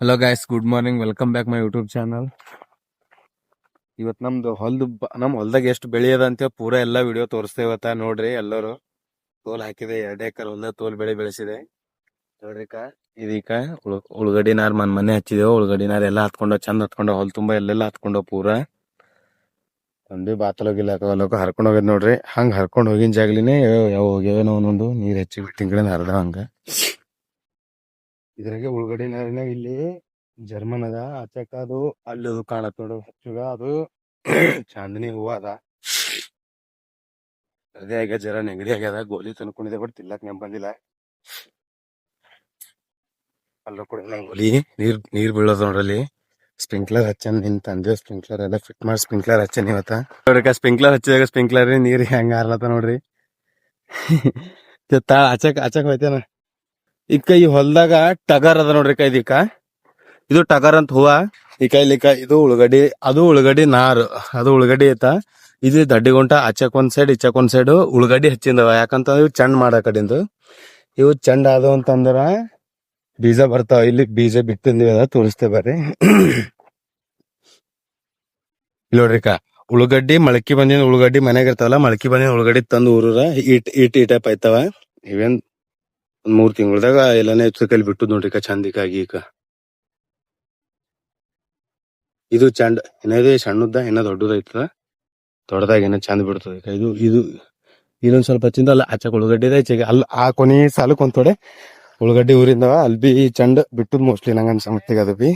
Hello guys good morning welcome back my YouTube channel ಇವತ್ತು ನಮ್ದು ಹೊಲ್ದು ನಮ್ಮ ನಮ್ ಹೊಲ್ದಾಗ ಎಷ್ಟು ಬೆಳೆಯದ ಅಂತ ಪೂರ ಎಲ್ಲಾ ವಿಡಿಯೋ ತೋರಿಸ್ತೇವೆ ಇವತ್ತ ನೋಡ್ರಿ ಎಲ್ಲರೂ. ತೋಲ್ ಹಾಕಿದೆ. ಎರಡ್ ಎಕರ್ ಹೊಲ್ದಾಗ ತೋಲ್ ಬೆಳೆ ಬೆಳೆಸಿದೆ. ನೋಡ್ರಿಕ ಇದೀಕ ಉಳ್ ಮನ್, ಮನೆ ಹಚ್ಚಿದೆವು. ಉಳ್ಗಡಿ ನಾರ್ ಎಲ್ಲಾ ಹತ್ಕೊಂಡು ಚಂದ ಹತ್ಕೊಂಡು ಹೊಲ್ ತುಂಬಾ ಎಲ್ಲೆಲ್ಲ ಹತ್ಕೊಂಡು ಪೂರ. ತಂದು ಬಾತಲ್ ಹೋಗಿಲ್ಲ ಹೊಲಕ್ಕ ಹರ್ಕೊಂಡು ಹೋಗ್ಯದ ನೋಡ್ರಿ. ಹಂಗ ಹರ್ಕೊಂಡು ಹೋಗಿನ ಜಾಗಲಿನೇ ಯಾವ ಹೋಗ್ಯವೇನೋ ಒಂದೊಂದು. ನೀರ್ ಹೆಚ್ಚಿ ತಿಂಗಳಿನ ಹರ್ದ ಹಂಗ. ಇದ್ರಾಗೆ ಉಳ್ಗಡೆ ನಾರಿನಾಗ ಇಲ್ಲಿ ಜರ್ಮನ್ ಅದ, ಆಚೆಕ ಅದು ಅಲ್ಲಿ ಅದು ಕಾಣತ್ ನೋಡು ಹಚ್ಚುಗ, ಅದು ಚಾಂದಿನಿ ಹೂವ ಅದ. ಅದೇ ಜರ ನೆಗಡಿ ಆಗ್ಯದ, ಗೋಲಿ ತಂದ್ಕೊಂಡಿದೆ ಬಟ್ ತಿಲ್ಲಕ್ ನೆಂಪ್ ಬಂದಿಲ್ಲ. ಅಲ್ಲೂ ಕೂಡ ಗೋಲಿ. ನೀರ್ ನೀರ್ ಬೀಳೋದ್ ನೋಡ್ರಲ್ಲಿ ಸ್ಪ್ರಿಂಕ್ಲರ್ ಹಚ್ಚನ್ ನಿನ್ ತಂದೆ ಸ್ಪ್ರಿಂಕ್ಲರ್ ಎಲ್ಲ ಫಿಟ್ ಮಾಡಿ ಸ್ಪ್ರಿಂಕ್ಲರ್ ಹಚ್ಚನ್ ಇವತ್ತ. ನೋಡ್ರಿ ಸ್ಪ್ರಿಂಕ್ಲರ್ ಹಚ್ಚಿದಾಗ ಸ್ಪ್ರಿಂಕ್ಲರ್ ನೀರ್ ಹೆಂಗ ಹಾರ್ಲತ್ತ ನೋಡ್ರಿ. ಆಚಕ್ ಆಚಕ್ ಹೋಯ್ತೇನ? ಇಕ್ಕ ಈ ಹೊಲ್ದಾಗ ಟಗರ್ ಅದ ನೋಡ್ರಿ ಕೈ. ಇದಕ್ಕ ಇದು ಟಗರ್ ಅಂತ ಹೂವ. ಈ ಕೈಲಿಕ ಇದು ಉಳ್ಳಗಡ್ಡಿ ಅದು ಉಳ್ಳಗಡ್ಡಿ ನಾರು. ಅದು ಉಳ್ಳಗಡ್ಡಿ ಐತ. ಇದು ದಡ್ಡಿಗುಂಟ ಆಚಕ್ ಒಂದ್ ಸೈಡ್ ಇಚ್ಚಕ್ ಒಂದ್ ಸೈಡ್ ಉಳ್ಳಗಡ್ಡಿ ಹಚ್ಚಿಂದವ. ಯಾಕಂತ ಇವು ಚಂಡ್ ಮಾಡ ಕಡಿಂದು. ಇವು ಚಂಡ್ ಆದವು ಅಂತಂದ್ರ ಬೀಜ ಬರ್ತಾವ. ಇಲ್ಲಿ ಬೀಜ ಬಿತ್ತಿಂದಿವಿ ಅದ ತೋರಿಸ್ತೇವೆ ಬರ್ರಿ. ನೋಡ್ರಿ ನೋಡ್ರಿಕ ಉಳ್ಳಗಡ್ಡಿ ಮಳಕಿ ಬಂದಿನ ಉಳ್ಳಗಡ್ಡಿ ಮನ್ಯಾಗ ಇರ್ತಾವಲ್ಲ, ಮೊಳಕೆ ಬಂದಿನ ಉಳ್ಳಗಡ್ಡಿ ತಂದು ಊರ ಇಟ್ ಇಟ್ ಈ ಐತವ. ಇವೇನ್ ಒಂದ್ ಮೂರ್ ತಿಂಗಳದಾಗ ಎಲ್ಲಾನೇ ಕೈಲಿ ಬಿಟ್ಟು ನೋಡ್ರಿ ಚಂದಿಕಾಗಿ ಈಗ ಇದು ಚಂಡ್ ಏನದೇ ಸಣ್ಣದ ದೊಡ್ಡದ ದೊಡ್ಡದೈತದ ದೊಡ್ಡದಾಗ ಏನ ಚಂದ ಬಿಡ್ತದ ಈಗ ಇದು ಇದು, ಇನ್ನೊಂದ್ ಸ್ವಲ್ಪ ಹಚ್ಚಿಂದ ಅಲ್ಲ ಆಚಕ್ ಉಳ್ಳಗಡ್ಡಿ ಇದೆ, ಈಚೆಗೆ ಅಲ್ಲಿ ಆ ಕೊನೆ ಸಾಲಕ್ ಒಂದ್ ತೊಡೆ ಉಳ್ಳಗಡ್ಡಿ ಊರಿಂದ ಅಲ್ಲಿ ಬಿ ಚಂಡ್ ಬಿಟ್ಟದ್ ಮೋಸ್ಟ್ಲಿ ನಂಗ ಅನ್ಸಮಟ್ಟಿಗೆ ಅದು ಬಿ.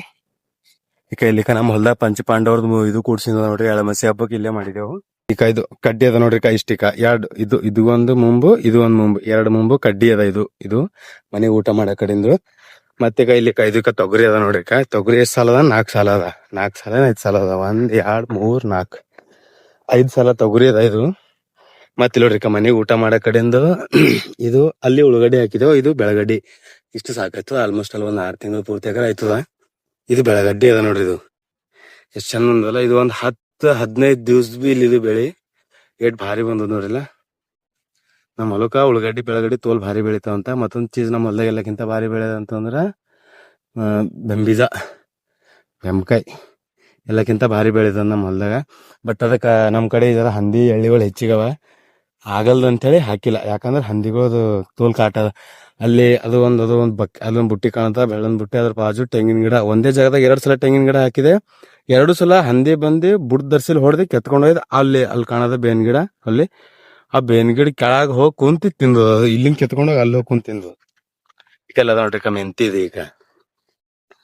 ಈಗ ಇಲ್ಲಿಕ ನಮ್ಮ ಹೊಲ್ದಾಗ ಪಂಚ ಪಾಂಡವ್ರದ್ದು ಇದು ಕೂಡ್ಸಿದ ನೋಡ್ರಿ, ಎಳಮಸಿ ಹಬ್ಬಕ್ಕೆ ಇಲ್ಲೇ ಮಾಡಿದೆವು. ಈಗ ಇದು ಕಡ್ಡಿ ಅದ ನೋಡ್ರಿ ಕೈ ಇಷ್ಟಿಕ. ಎರಡು, ಇದು ಇದು ಒಂದು ಮುಂಬು, ಇದು ಒಂದು ಮುಂಬು. ಎರಡು ಮುಂಬು ಕಡ್ಡಿ ಅದ ಇದು ಇದು ಮನೆ ಊಟ ಮಾಡೋ ಕಡೆಂದು ಮತ್ತೆ ಇಲ್ಲಿ ಇದಕ್ಕ ತೊಗರಿ ಅದ ನೋಡ್ರಿ ಕಾ. ತೊಗರಿ ಎಷ್ಟು ಸಾಲ ಅದ? ನಾಲ್ಕು ಸಾಲ ಅದ. ನಾಲ್ಕು ಸಾಲ ಐದು ಸಾಲ ಅದ? ಒಂದ್, ಎರಡ್, ಮೂರ್, ನಾಲ್ಕು. ಐದು ಸಾಲ ತೊಗರಿ ಅದ ಇದು. ಮತ್ತೆ ನೋಡ್ರಿ ಕಾ ಮನೆಗೆ ಊಟ ಮಾಡೋ ಕಡೆಯಿಂದ ಇದು ಅಲ್ಲಿ ಉಳ್ಳಗಡ್ಡಿ ಹಾಕಿದೆವು. ಇದು ಬೆಳಗಡ್ಡಿ. ಇಷ್ಟು ಸಾಕಾಯ್ತದ. ಆಲ್ಮೋಸ್ಟ್ ಅಲ್ಲಿ ಒಂದ್ ಆರು ತಿಂಗಳು ಪೂರ್ತಿ ಆಯ್ತದ. ಇದು ಬೆಳಗಡ್ಡಿ ಅದ ನೋಡ್ರಿ ಇದು. ಎಷ್ಟು ಚಂದ ಇದು ಒಂದ್ ಹತ್ತು ಹದಿನೈದು ದಿವಸ ಬಿ ಇಲ್ಲಿ ಬೆಳಿ. ಏಟ್ ಭಾರಿ ಬಂದದ ನೋಡ್ರಿಲ್ಲ. ನಮ್ಮ ಹೊಲಕ್ಕ ಉಳ್ಳಗಡ್ಡಿ ಬೆಳಗಡ್ಡಿ ತೋಲ್ ಭಾರಿ ಬೆಳಿತಾವಂತ ಮತ್ತೊಂದು ಚೀಸ್ ನಮ್ಮ ಹೊಲ್ದಾಗ ಎಲ್ಲಕ್ಕಿಂತ ಭಾರಿ ಬೆಳೆದಂತಂದ್ರೆ ಬೆಂಬೀಜ, ಬೆಂಬಕಾಯಿ ಎಲ್ಲಕ್ಕಿಂತ ಭಾರಿ ಬೆಳೆದ ನಮ್ಮ ಹೊಲ್ದಾಗ. ಬಟ್ ಅದಕ್ಕೆ ನಮ್ಮ ಕಡೆ ಇದರ ಹಂದಿ, ಎಳ್ಳಿಗಳು ಹೆಚ್ಚಿಗವ. ಆಗಲ್ದು ಅಂತೇಳಿ ಹಾಕಿಲ್ಲ. ಯಾಕಂದ್ರೆ ಹಂದಿಗಳದು ತೋಲ್ ಕಾಟ ಅಲ್ಲಿ ಅದು ಒಂದು ಅದು ಒಂದು ಬಕ್, ಅಲ್ಲೊಂದು ಬುಟ್ಟಿ ಕಾಣುತ್ತ, ಬೆಳ್ಳೊಂದು ಬುಟ್ಟಿ, ಅದ್ರ ಬಾಜು ತೆಂಗಿನ ಗಿಡ. ಒಂದೇ ಜಾಗದಾಗ ಎರಡು ಸಲ ತೆಂಗಿನ ಗಿಡ ಹಾಕಿದೆ. ಎರಡು ಸಲ ಹಂದಿ ಬಂದು ಬುಡ್ ದರ್ಸಿಲ್ ಹೊಡೆದು ಕೆತ್ಕೊಂಡ್ ಹೋಯ್ದು ಅಲ್ಲಿ ಅಲ್ಲಿ ಕಾಣದ ಬೇನ್ ಗಿಡ, ಅಲ್ಲಿ. ಆ ಬೇನ್ ಗಿಡ ಕೆಳಗೆ ಹೋಗಿ ಕುಂತಿ ತಿಂದು ಇಲ್ಲಿಂದ ಕೆತ್ಕೊಂಡ್ ಹೋಗಿ ಅಲ್ಲಿ ಹೋಗಿ ಕುಂತು ತಿಂದು. ಈಗೆಲ್ಲ ನೋಡ್ರಿ ಕ ಮೆಂತಿ ಇದೆ ಈಗ.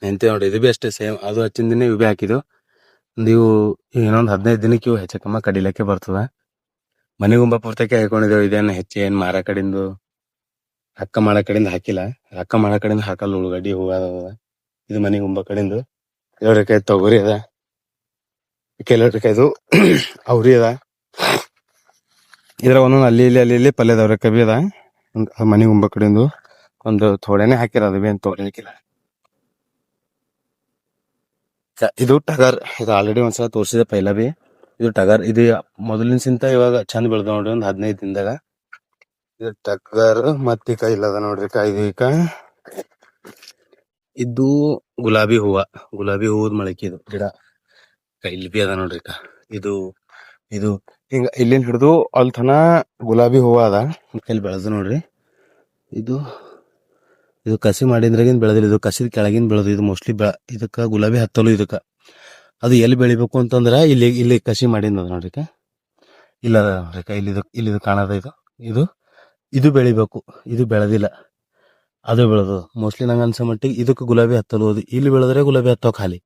ಮೆಂತಿ ನೋಡ್ರಿ, ಇದು ಬಿ ಅಷ್ಟೇ ಸೇಮ್. ಅದು ಹಚ್ಚಿನ ದಿನ ಇವು ಬಿ ಹಾಕಿದ್ವು ಒಂದು ಇವು ಇನ್ನೊಂದ್ ಹದಿನೈದು ದಿನಕ್ಕೆ ಇವು ಹೆಚ್ಚಕಮ್ಮ ಕಡಿಲಕ್ಕೆ ಬರ್ತದ. ಮನೆಗುಂಬ ಪೂರ್ತಕ್ಕೆ ಹಾಕೊಂಡಿದ್ದೇವೆ. ಇದೇನು ಹೆಚ್ಚು ಏನ್ ಮಾರ ಕಡಿಂದು ಅಕ್ಕ ಮಾಡ ಕಡಿಂದ ಹಾಕಿಲ್ಲ. ಅಕ್ಕ ಮಾಡ ಕಡಿಂದ ಹಾಕಲ್ಲ ಉಳ್ಳಗಡ್ಡಿ ಹೂವ ಇದು ಮನೆಗುಂಬ ಕಡಿಂದು ಕೆಲವ್ರಿಗೆ ತೊಗರಿ ಅದ. ಕೆಲವ್ರ ಕೈದು ಅವ್ರಿ ಅದ. ಇದ್ರ ಒಂದೊಂದು ಅಲ್ಲಿ ಇಲ್ಲಿ ಅಲ್ಲಿ ಇಲ್ಲಿ ಪಲ್ಯದವ್ರ ಕಬಿ ಅದ. ಮನೆಗುಂಬ ಕಡಿಂದು ಒಂದು ಥೋಡೆನೆ ಏನು ಏನ್ ತೊಗರಿ ಹಾಕಿಲ್ಲ ಇದು ಟಗರ್, ಇದು ಆಲ್ರೆಡಿ ಒಂದ್ಸಲ ತೋರಿಸಿದೆ ಪೈಲ ಬಿ ಇದು ಟಗರ್, ಇದು ಮೊದಲಿನಸಿಂತ ಇವಾಗ ಚಂದ ಬೆಳ್ದ ನೋಡ್ರಿ ಒಂದ್ ಹದಿನೈದು ದಿನದಾಗ. ಇದು ಟಗರ್ ಮತ್ತೆ ಕೈ ಇಲ್ಲದ ನೋಡ್ರಿ ಕಾಯಿ ಈಗ. ಇದು ಗುಲಾಬಿ ಹೂವ, ಗುಲಾಬಿ ಹೂವದ ಮೊಳಕೆ ಇದು ಗಿಡ. ಇಲ್ಲಿ ಬಿ ಅದ ನೋಡ್ರಿ ಕಾ ಇದು ಇದು ಹಿಂಗ ಇಲ್ಲಿಂದ ಹಿಡಿದು ಅಲ್ಲಿ ತನ ಗುಲಾಬಿ ಹೂವ ಅದ. ಇಲ್ಲಿ ಬೆಳೆದು ನೋಡ್ರಿ. ಇದು ಇದು ಕಸಿ ಮಾಡಿದ್ರಾಗಿಂದ ಬೆಳೆದಿಲ್ಲ, ಇದು ಕಸಿದ ಕೆಳಗಿನ ಬೆಳೆದು, ಇದು ಮೋಸ್ಟ್ಲಿ ಬೆಳ ಇದಕ್ಕ ಗುಲಾಬಿ ಹತ್ತಲು ಇದಕ್ಕ. ಅದು ಎಲ್ಲಿ ಬೆಳಿಬೇಕು ಅಂತಂದ್ರೆ ಇಲ್ಲಿ ಇಲ್ಲಿ ಕಸಿ ಮಾಡಿದ್ ನೋಡ್ರಿಕ. ಇಲ್ಲ ನೋಡ್ರಿಕ ನೋಡ್ರಿ ಕಾ, ಇಲ್ಲಿ ಇದು ಇಲ್ಲಿ ಇದು ಕಾಣದ ಇದು. ಇದು ಇದು ಬೆಳಿಬೇಕು. ಇದು ಬೆಳೆದಿಲ್ಲ. ಅದು ಬೆಳೆದು ಮೋಸ್ಟ್ಲಿ ನಂಗೆ ಅನ್ಸೋ ಮಟ್ಟಿಗೆ ಇದಕ್ಕೆ ಗುಲಾಬಿ ಹತ್ತಲು ಅದು ಇಲ್ಲಿ ಬೆಳೆದ್ರೆ ಗುಲಾಬಿ ಹತ್ತೋ ಖಾಲಿ.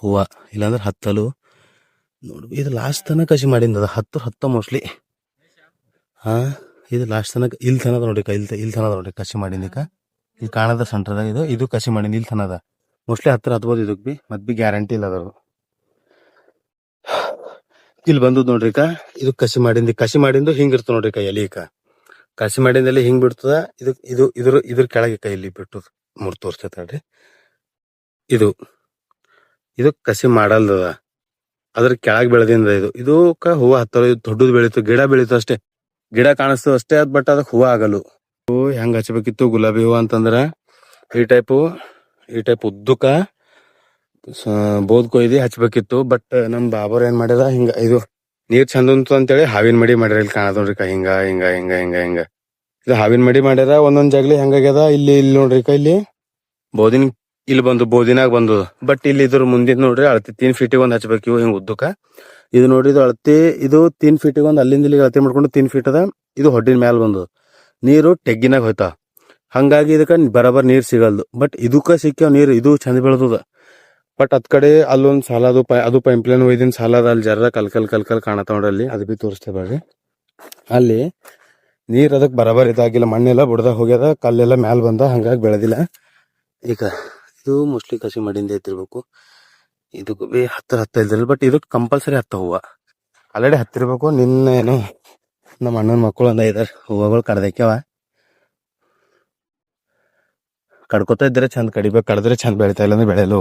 ಹೂವು ಇಲ್ಲಾಂದ್ರೆ ಹತ್ತಲು. ನೋಡಿ ಇದು ಲಾಸ್ಟ್ ತನಕ ಕಸಿ ಮಾಡಿಂದ ಹತ್ತು ಹತ್ತ ಮೋಸ್ಟ್ಲಿ ಹಾಂ ಇದು ಲಾಸ್ಟ್ ತನಕ ಇಲ್ಲಿ ತನದ ನೋಡಿ ಇಲ್ಲಿ ಇಲ್ಲಿ ತನದ ನೋಡಿ ಕಸಿ ಮಾಡಿಂದಿಕ ಇಲ್ಲಿ ಕಾಣದ ಸೆಂಟ್ರದಾಗ ಇದು ಇದು ಕಸಿ ಮಾಡಿಂದ ಇಲ್ಲಿ ತನದ. ಮೋಸ್ಟ್ಲಿ ಹತ್ತಿರ ಹತ್ಬೋದು ಇದಕ್ಕೆ ಬಿ. ಮತ್ ಬಿ ಗ್ಯಾರಂಟಿ ಇಲ್ಲ ಅದ್ರ ಇಲ್ಲಿ ಬಂದದ್ ನೋಡ್ರಿ ಕಾ ಇದು ಕಸಿ ಮಾಡಿಂದ ಕಸಿ ಮಾಡಿಂದು ಹಿಂಗ್ ಇರ್ತ ನೋಡ್ರಿ ಕಾ ಎಲಿ ಕಾ ಕಸಿ ಮಾಡಿಂದಲ್ಲಿ ಹಿಂಗ್ ಬಿಡ್ತದ. ಇದು ಇದು, ಇದ್ರ ಇದ್ರ ಕೆಳಗೆ ಕೈ ಇಲ್ಲಿ ಬಿಟ್ಟು ಮೂರ್ ತೋರ್ಸ್ತೈತಿ ಇದು ಇದು ಕಸಿ ಮಾಡಲ್ದದ. ಅದ್ರ ಕೆಳಗೆ ಬೆಳೆದಿಂದ ಇದು. ಇದಕ್ಕ ಹೂವು ಹತ್ತಲು ಇದು ದೊಡ್ಡದು ಬೆಳೀತು, ಗಿಡ ಬೆಳೀತು ಅಷ್ಟೇ. ಗಿಡ ಕಾಣಿಸ್ತು ಅಷ್ಟೇ ಅದ್ ಬಟ್ ಅದಕ್ಕೆ ಹೂವು ಆಗಲು ಹೂ ಹೆಂಗ್ ಹಚ್ಬೇಕಿತ್ತು, ಗುಲಾಬಿ ಹೂವು ಅಂತಂದ್ರ ಈ ಟೈಪು, ಈ ಟೈಪ್ ಉದ್ದಕ್ಕ ಸ- ಬೋದ್ ಕೊಯ್ದಿ ಹಚ್ಬೇಕಿತ್ತು ಬಟ್ ನಮ್ ಬಾಬರ್ ಏನ್ ಮಾಡ್ಯದ ಹಿಂಗ ಇದು ನೀರ್ ಚಂದ ಉಂಟು ಅಂತೇಳಿ ಹಾವಿನ ಮಡಿ ಮಾಡ್ಯಾರ, ಇಲ್ಲಿ ಕಾಣದ್ ನೋಡ್ರಿ ಕಾ, ಹಿಂಗ ಹಿಂಗ ಹಿಂಗ ಹಿಂಗ ಹಿಂಗ. ಇದು ಹಾವಿನ ಮಡಿ ಮಾಡ್ಯಾರ, ಒಂದೊಂದ್ ಜಾಗ್ಲಿ ಹೆಂಗಾಗ್ಯದ ಇಲ್ಲಿ ಇಲ್ಲಿ ನೋಡ್ರಿ ಇಲ್ಲಿ. ಬೋದಿನ, ಇಲ್ಲಿ ಬಂದು, ಬೋದಿನಾಗ ಬಂದು ಬಟ್ ಇಲ್ಲಿ ಇದ್ರ ಮುಂದಿನ ನೋಡ್ರಿ ಅಳತಿ, ತೀನ್ ಫೀಟಿಗೆ ಒಂದ್ ಹಚ್ಬೇಕು ಇವು ಹಿಂಗ ಉದ್ದಕ್ಕ. ಇದು ನೋಡ್ರಿ, ಇದು ಅಳತಿ, ಇದು ತೀನ್ ಫೀಟಿಗೆ ಒಂದ್ ಅಲ್ಲಿಂದ ಇಲ್ಲಿಗೆ ಅಳತಿ ಮಾಡ್ಕೊಂಡು ತೀನ್ ಫೀಟ್ ಅದ, ಇದು ಹೊಡ್ಡಿನ ಮ್ಯಾಲ ಬಂದು. ನೀರು ಟೆಗ್ಗಿನಾಗ ಹೋಯ್ತಾ. ಹಂಗಾಗಿ ಇದಕ್ಕ ಬರಬರ್ ನೀರ್ ಸಿಗಲ್ದು ಬಟ್ ಇದಕ್ಕ ಸಿಕ್ಕ ನೀರು, ಇದು ಚಂದ ಬೆಳ್ದದ. ಬಟ್ ಅದ್ ಕಡೆ ಅಲ್ಲೊಂದ್ ಸಾಲ ಅದು ಪೈ ಅದು ಪೈಪ್ ಲೈನ್ ಒಯ್ದಿನ ಸಾಲ ಅದ ಅಲ್ಲಿ ಜರ ಕಲ್ ಕಲ್ ಕಲ್ ಕಲ್ ಕಾಣತಾವ ನೋಡ್ರಿ ಅಲ್ಲಿ. ಅದು ಬಿ ತೋರಿಸ್ತೇವೆ ಅಲ್ಲಿ ನೀರ್ ಅದಕ್ ಬರಬರ್ ಇದಾಗಿಲ್ಲ. ಮಣ್ಣೆಲ್ಲ ಬುಡ್ದಾಗ ಹೋಗ್ಯದ, ಕಲ್ಲೆಲ್ಲ ಮ್ಯಾಲ ಬಂದ, ಹಂಗಾಗಿ ಬೆಳೆದಿಲ್ಲ. ಈಗ ಇದು ಮೋಸ್ಟ್ಲಿ ಕಸಿ ಮಾಡಿಂದ ಐತಿರ್ಬೇಕು ಇದಕ್ಕೂ ಬಿ ಹತ್ತಿರ ಹತ್ತ ಇದ್ರಲ್ಲ, ಬಟ್ ಇದಕ್ಕೆ ಕಂಪಲ್ಸರಿ ಹತ್ತ ಹೂವ. ಆಲ್ರೆಡಿ ಹತ್ತಿರ್ಬೇಕು. ನಿನ್ನೆ ಏನು ನಮ್ಮ ಅಣ್ಣನ ಮಕ್ಕಳು ಒಂದ್ ಐದಾರು ಹೂವಗಳು ಕಡ್ದಕ್ಯವ ಕಡ್ಕೋತಾ ಇದ್ರೆ ಚಂದ, ಕಡಿಬೇಕು, ಕಡಿದ್ರೆ ಚಂದ ಬೆಳಿತಾ ಇಲ್ಲ ಅಂದ್ರೆ ಬೆಳೆಯಲು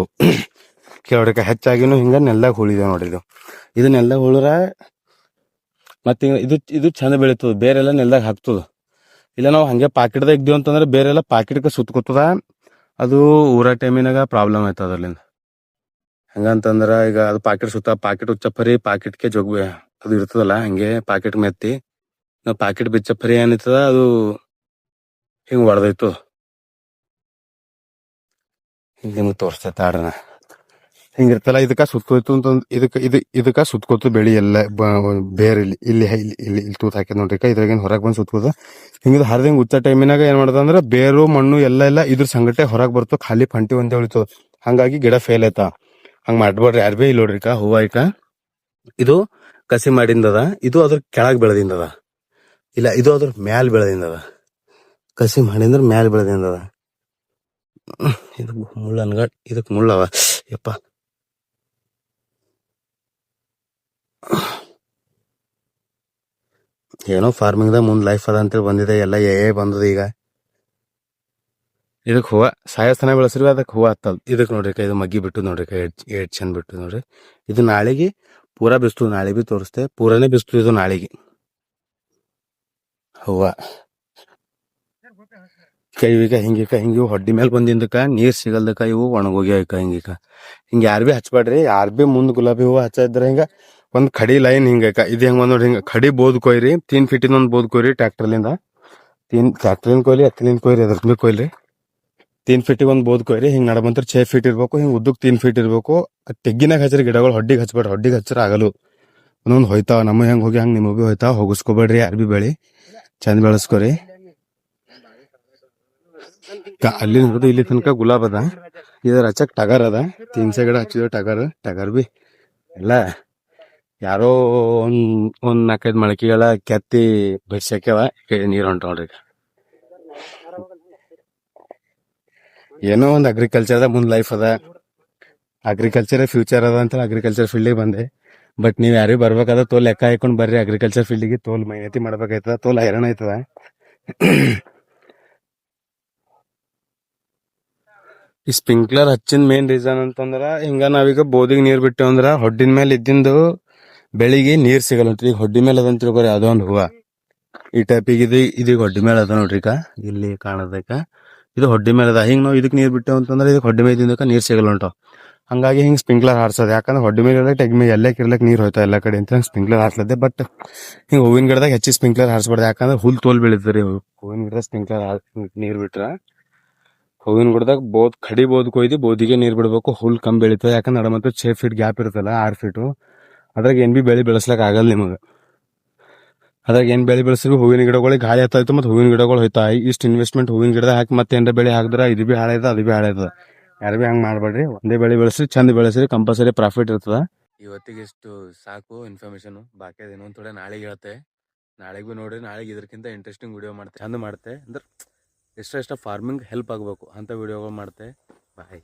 ಕೆಲವ್ರಿಗೆ ಹೆಚ್ಚಾಗಿನೂ ಹಿಂಗ ನೆಲ್ದಾಗ ಹುಳಿದೆ ನೋಡ್ರಿ ಇದು. ನೆಲ್ದಾಗ ಹುಳ್ರ ಮತ್ತೆ ಇದು ಇದು ಚಂದ ಬೆಳಿತದ, ಬೇರೆಲ್ಲ ನೆಲ್ದಾಗ ಹಾಕ್ತದ. ಇಲ್ಲ ನಾವು ಹಂಗೆ ಪಾಕಿಟ್ದಾಗ ಇದ್ದೀವಿ ಅಂತಂದ್ರೆ ಬೇರೆಲ್ಲ ಪಾಕೆಟ್ಗೆ ಸುತ್ತಕೋತದ ಅದು ಊರ ಟೈಮಿನಾಗ ಪ್ರಾಬ್ಲಮ್ ಆಯ್ತದ ಅದ್ರಲ್ಲಿಂದ. ಹಂಗಂತಂದ್ರೆ ಈಗ ಅದು ಪಾಕೆಟ್ ಸುತ್ತ, ಪಾಕೆಟ್ ಉಚ್ಚಪ್ಪರಿ ಪಾಕೆಟ್ಗೆ ಜೋಗ್ ಅದು ಇರ್ತದಲ್ಲ, ಹಂಗೆ ಪಾಕೆಟ್ ಮೆತ್ತಿ. ನಾವು ಪಾಕೆಟ್ ಬಿಚ್ಚಪ್ಪರಿ ಏನಿರ್ತದ, ಅದು ಹಿಂಗೆ ಹೊಡೆದೈತು ಹಿಂಗ್ ನಿಮ್ಗೆ ತೋರಿಸ್ತೈತೆ ಆಡನ ಹಿಂಗಿರ್ತಲ್ಲ, ಇದಕ್ಕೆ ಸುತ್ತೋಯ್ತು ಅಂತಂದು ಇದಕ್ಕೆ ಇದು ಇದಕ್ಕೆ ಸುತ್ಕೋತು ಬೆಳಿ ಎಲ್ಲ ಬೇರೆ ಇಲ್ಲಿ ಇಲ್ಲಿ ಇಲ್ಲಿ ಇಲ್ಲಿ ಇಲ್ಲಿ ತೂತ್ ಹಾಕಿದ್ ನೋಡ್ರಿ ಇದ್ರಾಗೇನು ಹೊರಗೆ ಬಂದು ಸುತ್ಕೋತ ಹಿಂಗಿದ್ ಹರಿದಂಗ್ ಉಚ್ಚ ಟೈಮಿನಾಗ ಏನು ಮಾಡ್ದ ಅಂದ್ರೆ ಬೇರು, ಮಣ್ಣು ಎಲ್ಲ ಎಲ್ಲ ಇದ್ರ ಸಂಗಟೆ ಹೊರಗೆ ಬರ್ತು, ಖಾಲಿ ಫಂಟಿ ಒಂದೇ ಉಳಿತು. ಹಂಗಾಗಿ ಗಿಡ ಫೇಲ್ ಆಯ್ತಾ. ಹಂಗೆ ಮಾಡ್ಬೇಡ್ರಿ ಯಾರು ಬಿ ಇಲ್ಲ ನೋಡ್ರಿ ಇಕ ಹೂವ ಇಕ ಇದು ಕಸಿ ಮಾಡಿಂದದ ಇದು ಅದ್ರ ಕೆಳಗೆ ಬೆಳೆದಿಂದದ ಇಲ್ಲ, ಇದು ಅದ್ರ ಮ್ಯಾಲ ಬೆಳೆದಿಂದದ ಕಸಿ ಮಾಡಿಂದ್ರ ಮ್ಯಾಲ ಬೆಳೆದಿಂದದ ಇದು ಮುಳ್ಳ ಅನ್ಗಟ್ ಇದಕ್ ಮುಳ್ಳವ ಯಪ್ಪ. ಏನೋ ಫಾರ್ಮಿಂಗ್ ದಾಗ ಮುಂದ್ ಲೈಫ್ ಅದ ಅಂತೇಳಿ ಬಂದಿದೆ ಎಲ್ಲ ಏ ಬಂದದ ಈಗ. ಇದಕ್ಕೆ ಹೂವ ಸಾಯಸ್ಥಾನ ಬೆಳೆಸ್ರಿ ಅದಕ್ಕೆ ಹೂವ ಹತ್ತಲ್ ಇದಕ್ ನೋಡ್ರಿ ಕೈ ಇದು ಮಗ್ಗಿ ಬಿಟ್ಟು ನೋಡ್ರಿ ಕೈ ಏಟ್ ಚಂದ ಬಿಟ್ಟು ನೋಡ್ರಿ. ಇದು ನಾಳೆಗೆ ಪೂರಾ ಬಿಸ್ತು ನಾಳೆ ಬಿ ತೋರಿಸ್ತೆ ಪೂರಾನೇ ಬಿಸ್ತು ಇದು ನಾಳೆಗೆ. ಹೂವ. ಕೈ ಈಗ ಹಿಂಗಿಕ ಹಿಂಗ ಹೊಡ್ಡಿ ಮೇಲೆ ಬಂದಿಂದಕ್ಕ ನೀರು ಸಿಗಲ್ದಕ್ಕ ಇವು ಒಣಗೋಗ್ಯಾವ ಹಿಂಗಿಕ. ಹಿಂಗ ಯಾರು ಬಿ ಹಚ್ಬೇಡ್ರಿ, ಯಾರು ಬಿ ಮುಂದೆ ಗುಲಾಬಿ ಹೂವು ಹಚ್ಚಿದ್ರೆ ಹಿಂಗ ಒಂದು ಕಡಿ ಲೈನ್ ಹಿಂಗಕ. ಇದು ಹೆಂಗ್ ಬಂದ್ ಹಿಂಗ ಖಡಿ ಬೋದ್ ಕೊಯ್ರಿ, ತೀನ್ ಫೀಟಿನ ಒಂದ್ ಬೋದ್ ಕೊಯ್ರಿ ಟ್ರ್ಯಾಕ್ಟರ್ಲಿಂದ. ತೀನ್ ಟ್ಯಾಕ್ಟ್ರಿಂದ ಕೊಯ್ಲಿ, ಹತ್ತಲಿಂದ ಕೊಯ್ರಿ ಅದ್ರ ಬಿ ಕೊಯ್ರಿ ತೀನ್ ಫೀಟಿಗೆ ಒಂದ್ ಬೋದ್ ಕೊಯ್ರಿ, ಹಿಂಗ್ ನಡಬಂತ್ರ ಛೇ ಫೀಟ್ ಇರಬೇಕು, ಹಿಂಗ್ ಉದ್ದಕ್ಕೆ ತೀನ್ ಫೀಟ್ ಇರಬೇಕು. ತೆಗ್ಗಿನಾಗ ಹಚ್ಚಿರಿ ಗಿಡಗಳು, ಹೊಡ್ಡಿಗೆ ಹಚ್ಬೇಡ್ರಿ, ಹೊಡ್ಡಿಗೆ ಹಚ್ಚರ ಆಗಲು ಒಂದೊಂದು ಹೋಯ್ತಾವ, ನಮ್ಮ ಹೆಂಗ್ ಹೋಗಿ ಹಂಗ್ ನಿಮಗೆ ಹೋಯ್ತಾವ, ಹೋಗಿಸ್ಕೊಬೇಡ್ರಿ ಯಾರು ಬಿ ಬೆಳಿ. ಚಂದ ಬೆಳೆಸ್ಕೊರಿ. ಅಲ್ಲಿ ಇಲ್ಲಿ ತನಕ ಗುಲಾಬ್ ಅದ. ಇದರ ಹಚ್ಚಕ್ ಟಗರ್ ಅದ. ತಿನ್ಸೆ ಗಿಡ ಹಚ್ಚಿದ ಟಗರ್ ಟಗರ್ ಬಿ. ಎಲ್ಲ ಯಾರೋ ಒಂದ್ ಒಂದ್ ನಾಲ್ಕೈದು ಮೊಳಕೆಗಳ ಕೆತ್ತಿ ಬಿಡ್ಸಕ್ಯವ ನೀರು ಹೊಂಟ ನೋಡ್ರಿ ಏನೋ ಒಂದು ಅಗ್ರಿಕಲ್ಚರ್ ಮುಂದ್ ಲೈಫ್ ಅದ. ಅಗ್ರಿಕಲ್ಚರ್ ಫ್ಯೂಚರ್ ಅದ ಅಂತ ಅಗ್ರಿಕಲ್ಚರ್ ಫೀಲ್ಡಿಗೆ ಬಂದೆ. ಬಟ್ ನೀವು ಯಾರಿಗೂ ಬರ್ಬೇಕಾದ ತೋಲ್ ಲೆಕ್ಕ ಹಾಕೊಂಡ್ ಬರ್ರಿ. ಅಗ್ರಿಕಲ್ಚರ್ ಫೀಲ್ಡಿಗೆ ತೋಲ್ ಮೈನತಿ ಮಾಡ್ಬೇಕಾಯ್ತದ, ತೋಲ್ ಹೈರಾಣ ಆಯ್ತದ. ಈ ಸ್ಪ್ರಿಂಕ್ಲರ್ ಹಚ್ಚಿನ ಮೇನ್ ರೀಸನ್ ಅಂತಂದ್ರ ಹಿಂಗ ನಾವೀಗ ಬೋದಿಗೆ ನೀರ್ ಬಿಟ್ಟೇವ್ ಅಂದ್ರ ಹೊಡ್ಡಿನ ಮೇಲೆ ಇದ್ದಿಂದು ಬೆಳಿಗ್ಗೆ ನೀರ್ ಸಿಗಲ್ಲ ನೋಡ್ರಿ. ಈಗ ಹೊಡ್ಡಿ ಮೇಲೆ ಅದಂತ ತಿಳ್ಕೊರಿ ಯಾವ್ದೋ ಒಂದು ಹೂವ. ಈ ಟೈಪಿಗೆ ಇದು ಇದೀಗ ಹೊಡ್ಡಿ ಮೇಲೆ ಅದ ನೋಡ್ರಿ ಈಗ. ಇಲ್ಲಿ ಕಾಣದಕ್ಕ ಇದು ಹೊಡ್ಡಿ ಮೇಲೆ ಅದ. ಹಿಂಗ್ ನಾವು ಇದಕ್ ನೀರ್ ಬಿಟ್ಟೇವ್ ಅಂತಂದ್ರೆ ಇದಕ್ಕೆ ಹೊಡ್ಡಿ ಮೇಲೆ ಇದ್ದಿಂದಕ್ಕ ನೀರ್ ಸಿಗಲ್ಲ ಉಂಟು. ಹಂಗಾಗಿ ಹಿಂಗ್ ಸ್ಪ್ರಿಂಕ್ಲರ್ ಹಾರ್ಸೋದು. ಯಾಕಂದ್ರೆ ಹೊಡ್ಡಿ ಮೇಲೆ ಟೆಗ್ ಮೇಲೆ ಎಲ್ಲೇ ಕಿರ್ಲಕ್ ನೀರ್ ಹೋಯ್ತಾ ಎಲ್ಲ ಕಡೆ ಅಂತ ಸ್ಪ್ರಿಂಕ್ಲರ್ ಹಾರ್ಸ್ಲದೆ ಬಟ್ ಹಿಂಗ್ ಹೂವಿನ ಗಿಡದಾಗ ಹೆಚ್ಚಿ ಸ್ಪ್ರಿಂಕ್ಲರ್ ಹಾರ್ಸ್ಬಾರ್ದು. ಯಾಕಂದ್ರೆ ಹುಲ್ ತೋಲ್ ಬೀಳಿದ್ರಿ ಹೂವಿನ ಗಿಡದಾಗ ಸ್ಪ್ರಿಂಕ್ಲರ್ ನೀರ್ ಬಿಟ್ರ ಹೂವಿನ ಗಿಡದಾಗ ಬೋದ್ ಕಡಿ ಬೋದ್ ಕೊಯ್ದು ಬೋದಿಗೆ ನೀರ್ ಬಿಡ್ಬೇಕು, ಹುಲ್ ಕಮ್ಮಿ ಬೆಳಿತದೆ ಯಾಕಂದ್ರೆ ನಡ ಮತ್ತು ಛೇ ಫೀಟ್ ಗ್ಯಾಪ್ ಇರುತ್ತಲ್ಲ ಆರ್ ಫೀಟು. ಅದ್ರಾಗ ಏನ್ ಬಿ ಬೆಳಿ ಬೆಳೆಸ್ಲಕ್ ಆಗಲ್ಲ ನಿಮಗೆ. ಅದ್ರಾಗ ಏನ್ ಬೆಳಿ ಬೆಳೆಸಿದ್ರು ಹೂವಿನ ಗಿಡಗಳಿಗೆ ಗಾಳಿ ಹತ್ತಾಯ್ತು ಮತ್ತೆ ಹೂವಿನ ಗಿಡಗಳು ಹೋಯ್ತಾ. ಇಷ್ಟು ಇನ್ವೆಸ್ಟ್ಮೆಂಟ್ ಹೂವಿನ ಗಿಡದಾಗ ಹಾಕಿ ಮತ್ತೆ ಏನಾರ ಬೆಳೆ ಹಾಕಿದ್ರೆ ಇದು ಬಿ ಹಾಳಾಯ್ತದ, ಅದು ಬಿ ಹಾಳಾಯ್ತದ. ಯಾರು ಬಿ ಹಂಗ್ ಮಾಡ್ಬೇಡ್ರಿ. ಒಂದೇ ಬೆಳೆ ಬೆಳೆಸ್ರಿ, ಚಂದ ಬೆಳೆಸ್ರಿ ಕಂಪಲ್ಸರಿ ಪ್ರಾಫಿಟ್ ಇರ್ತದ. ಇವತ್ತಿಗೆ ಇಷ್ಟು ಸಾಕು ಇನ್ಫಾರ್ಮೇಶನ್ ಬಾಕಿ ಇನ್ನೊಂದ್ ಥೋಡೆ ನಾಳೆಗೆ ಹೇಳ್ತೆ. ನಾಳೆಗೆ ಬಿ ನೋಡ್ರಿ, ನಾಳೆಗೆ ಇದಕ್ಕಿಂತ ಇಂಟ್ರೆಸ್ಟಿಂಗ್ ವಿಡಿಯೋ ಮಾಡ್ತೆ. ಚಂದ ಮಾಡ್ತೆ. ಅಂದ್ರೆ ಎಷ್ಟ ಎಷ್ಟ ಫಾರ್ಮಿಂಗ್ ಹೆಲ್ಪ್ ಆಗಬೇಕು ಅಂತ ವೀಡಿಯೋಗಳು ಮಾಡ್ತೆ. ಬಾಯ್